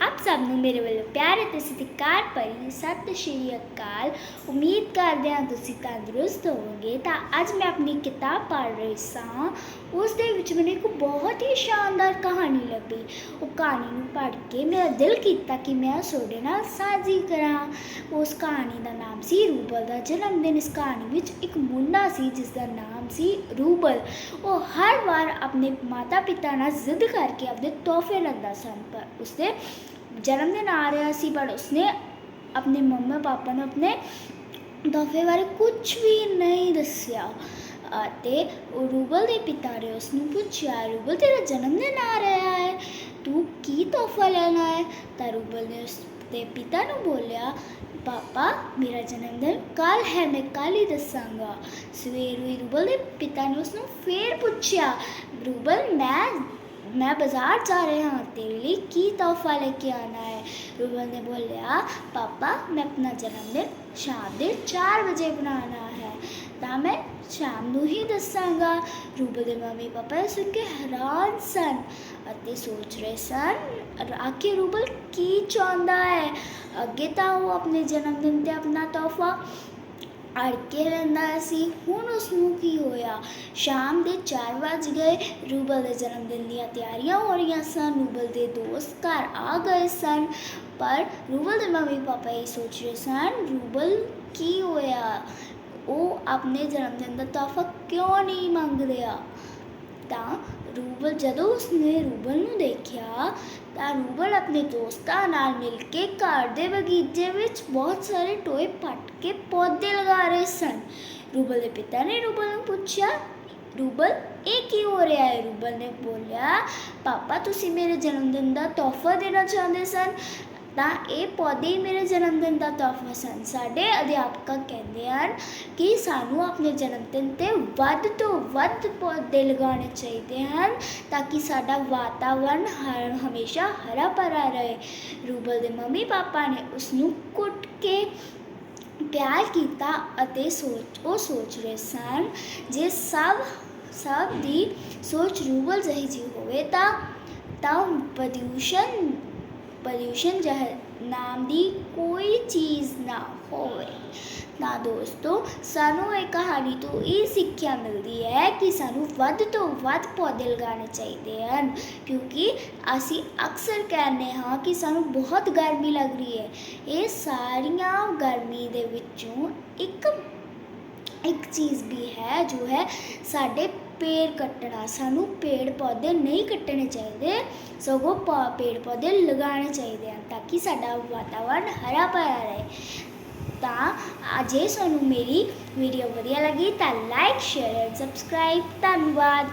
ਆਪ ਸਭ ਨੂੰ ਮੇਰੇ ਵੱਲੋਂ ਪਿਆਰ ਅਤੇ ਸਤਿਕਾਰ ਭਰੀ ਸਤਿ ਸ਼੍ਰੀ ਅਕਾਲ ਉਮੀਦ ਕਰਦੇ ਹਾਂ ਤੁਸੀਂ ਤੰਦਰੁਸਤ ਹੋਵੋਗੇ ਤਾਂ ਅੱਜ ਮੈਂ ਆਪਣੀ ਕਿਤਾਬ ਪੜ੍ਹ ਰਹੀ ਸਾਂ ਉਸ ਦੇ ਵਿੱਚ ਮੈਨੂੰ ਇੱਕ ਬਹੁਤ ਹੀ ਸ਼ਾਨਦਾਰ ਕਹਾਣੀ ਲੱਭੀ ਉਹ ਕਹਾਣੀ ਨੂੰ ਪੜ੍ਹ ਕੇ ਮੇਰਾ ਦਿਲ ਕੀਤਾ ਕਿ ਮੈਂ ਤੁਹਾਡੇ ਨਾਲ ਸਾਂਝੀ ਕਰਾਂ ਉਸ ਕਹਾਣੀ ਦਾ ਨਾਮ ਸੀ ਰੂਬਲ ਦਾ ਜਨਮ ਦਿਨ ਇਸ ਕਹਾਣੀ ਵਿੱਚ ਇੱਕ ਮੁੰਡਾ ਸੀ ਜਿਸ ਦਾ ਨਾਮ ਸੀ ਰੂਬਲ ਉਹ ਹਰ ਵਾਰ ਆਪਣੇ ਮਾਤਾ ਪਿਤਾ ਨਾਲ ਜ਼ਿੱਦ ਕਰਕੇ ਆਪਣੇ ਤੋਹਫੇ ਲੈਂਦਾ ਸਨ ਪਰ ਉਸਦੇ ਜਨਮ ਦਿਨ ਆ ਰਿਹਾ ਸੀ ਪਰ ਉਸਨੇ ਆਪਣੇ ਮੰਮਾ ਪਾਪਾ ਨੂੰ ਆਪਣੇ ਤੋਹਫੇ ਬਾਰੇ ਕੁਝ ਵੀ ਨਹੀਂ ਦੱਸਿਆ ਅਤੇ ਰੂਬਲ ਦੇ ਪਿਤਾ ਨੇ ਉਸ ਨੂੰ ਪੁੱਛਿਆ ਰੂਬਲ ਤੇਰਾ ਜਨਮਦਿਨ ਆ ਰਿਹਾ ਹੈ ਤੂੰ ਕੀ ਤੋਹਫਾ ਲੈਣਾ ਹੈ ਤਾਂ ਰੂਬਲ ਨੇ ਉਸ ਦੇ ਪਿਤਾ ਨੂੰ ਬੋਲਿਆ ਪਾਪਾ ਮੇਰਾ ਜਨਮਦਿਨ ਕੱਲ ਹੈ ਮੈਂ ਕੱਲ ਹੀ ਦੱਸਾਂਗਾ ਸਵੇਰ ਹੋਈ ਰੂਬਲ ਦੇ ਪਿਤਾ ਨੇ ਉਸ ਨੂੰ ਫੇਰ ਪੁੱਛਿਆ ਰੂਬਲ ਮੈਂ ਮੈਂ ਬਾਜ਼ਾਰ ਜਾ ਰਿਹਾ ਹਾਂ ਤੇਰੇ ਲਈ ਕੀ ਤੋਹਫਾ ਲੈ ਕੇ ਆਣਾ ਹੈ? ਰੂਬਲ ਨੇ ਬੋਲਿਆ, ਪਾਪਾ, ਮੈਂ ਆਪਣਾ ਜਨਮ ਦਿਨ ਸ਼ਾਮ ਦੇ 4 ਵਜੇ ਬਣਾਉਣਾ ਹੈ। ਤਾਂ ਮੈਂ ਸ਼ਾਮ ਨੂੰ ਹੀ ਦੱਸਾਂਗਾ। ਰੂਬਲ ਦੇ ਮੰਮੀ ਪਾਪਾ ਸੁਣ ਕੇ ਹੈਰਾਨ ਸਨ ਅਤੇ ਸੋਚ ਰਹੇ ਸਨ ਆਖਿਰ ਰੂਬਲ ਕੀ ਚਾਹੁੰਦਾ ਹੈ? ਅੱਗੇ ਤਾਂ ਉਹ ਆਪਣੇ ਜਨਮ ਦਿਨ ਤੇ ਆਪਣਾ ਤੋਹਫਾ ਅੜ ਕੇ ਰਹਿੰਦਾ ਸੀ। ਹੁਣ ਉਸ ਨੂੰ ਕੀ ਹੋਇਆ? ਸ਼ਾਮ ਦੇ 4 ਵਜ ਗਏ। ਰੂਬਲ ਦੇ ਜਨਮ ਦਿਨ ਦੀਆਂ ਤਿਆਰੀਆਂ ਹੋ ਰਹੀਆਂ ਸਨ। ਰੂਬਲ ਦੇ ਦੋਸਤ ਘਰ ਆ ਗਏ ਸਨ। ਪਰ ਰੂਬਲ ਦੇ ਮੰਮੀ ਪਾਪਾ ਇਹ ਸੋਚ ਰਹੇ ਸਨ, ਰੂਬਲ ਕੀ ਹੋਇਆ? ਉਹ ਆਪਣੇ ਜਨਮ ਦਿਨ ਦਾ ਤੋਹਫਾ ਕਿਉਂ ਨਹੀਂ ਮੰਗ ਰਿਹਾ? ਤਾਂ ਰੂਬਲ, ਜਦੋਂ ਉਸਨੇ ਰੂਬਲ ਨੂੰ ਦੇਖਿਆ, ਤਾਂ ਰੂਬਲ ਆਪਣੇ ਦੋਸਤਾਂ ਨਾਲ ਮਿਲ ਕੇ ਘਰ ਦੇ ਬਗੀਚੇ ਵਿੱਚ ਬਹੁਤ ਸਾਰੇ ਟੋਏ ਪੱਟ ਕੇ ਪੌਦੇ ਲਗਾ ਰਹੇ ਸਨ। ਰੂਬਲ ਦੇ ਪਿਤਾ ਨੇ ਰੂਬਲ ਨੂੰ ਪੁੱਛਿਆ, ਰੂਬਲ, ਇਹ ਕੀ ਹੋ ਰਿਹਾ ਹੈ? ਰੂਬਲ ਨੇ ਬੋਲਿਆ, ਪਾਪਾ, ਤੁਸੀਂ ਮੇਰੇ ਜਨਮ ਦਿਨ ਦਾ ਤੋਹਫਾ ਦੇਣਾ ਚਾਹੁੰਦੇ ਸਨ। ਤਾਂ ਇਹ ਪੌਦੇ ਹੀ ਮੇਰੇ ਜਨਮ ਦਿਨ ਦਾ ਤੋਹਫਾ ਸਨ। ਸਾਡੇ ਅਧਿਆਪਕ ਕਹਿੰਦੇ ਹਨ ਕਿ ਸਾਨੂੰ ਆਪਣੇ ਜਨਮ ਦਿਨ ਤੇ ਵੱਧ ਤੋਂ ਵੱਧ ਪੌਦੇ ਲਗਾਉਣੇ ਚਾਹੀਦੇ ਹਨ ਤਾਂ ਕਿ ਸਾਡਾ ਵਾਤਾਵਰਣ ਹਰ, ਹਮੇਸ਼ਾ ਹਰਾ ਭਰਾ ਰਹੇ। ਰੂਬਲ ਦੇ ਮੰਮੀ ਪਾਪਾ ਨੇ ਉਸ ਨੂੰ ਕੁੱਟ ਕੇ ਪਿਆਰ ਕੀਤਾ ਅਤੇ ਸੋਚ, ਉਹ ਸੋਚ ਰਹੇ ਸਨ, ਜੇ ਸਭ ਸਭ ਦੀ ਸੋਚ ਰੂਬਲ ਜਿਹੀ ਜੀ ਹੋਵੇ ਤਾਂ ਤਾਂ ਪ੍ਰਦੂਸ਼ਣ ਪੋਲਿਊਸ਼ਨ ਜਹ ਨਾਮ ਦੀ ਕੋਈ ਚੀਜ਼ ਨਾ ਹੋਵੇ। ਤਾਂ ਦੋਸਤੋ, ਸਾਨੂੰ ਇਹ ਕਹਾਣੀ ਤੋਂ ਇਹ ਸਿੱਖਿਆ ਮਿਲਦੀ ਹੈ ਕਿ ਸਾਨੂੰ ਵੱਧ ਤੋਂ ਵੱਧ ਪੌਦੇ ਲਗਾਉਣੇ ਚਾਹੀਦੇ ਹਨ। ਕਿਉਂਕਿ ਅਸੀਂ ਅਕਸਰ ਕਹਿੰਦੇ ਹਾਂ ਕਿ ਸਾਨੂੰ ਬਹੁਤ ਗਰਮੀ ਲੱਗ ਰਹੀ ਹੈ। ਇਹ ਸਾਰੀਆਂ ਗਰਮੀ ਦੇ ਵਿੱਚੋਂ ਇੱਕ ਇੱਕ ਚੀਜ਼ ਵੀ ਹੈ ਜੋ ਹੈ ਸਾਡੇ ਪੇੜ ਕੱਟਣਾ, ਸਾਨੂੰ ਪੇੜ ਪੌਦੇ ਨਹੀਂ ਕੱਟਣੇ ਚਾਹੀਦੇ, ਸਗੋਂ ਪੌ- ਪੇੜ ਪੌਦੇ ਲਗਾਉਣੇ ਚਾਹੀਦੇ ਹਨ ਤਾਂ ਕਿ ਸਾਡਾ ਵਾਤਾਵਰਨ ਹਰਾ ਭਰਾ ਰਹੇ। ਤਾਂ ਜੇ ਤੁਹਾਨੂੰ ਮੇਰੀ ਵੀਡੀਓ ਵਧੀਆ ਲੱਗੀ ਤਾਂ ਲਾਈਕ ਸ਼ੇਅਰ ਐਂਡ ਸਬਸਕ੍ਰਾਈਬ ਧੰਨਵਾਦ।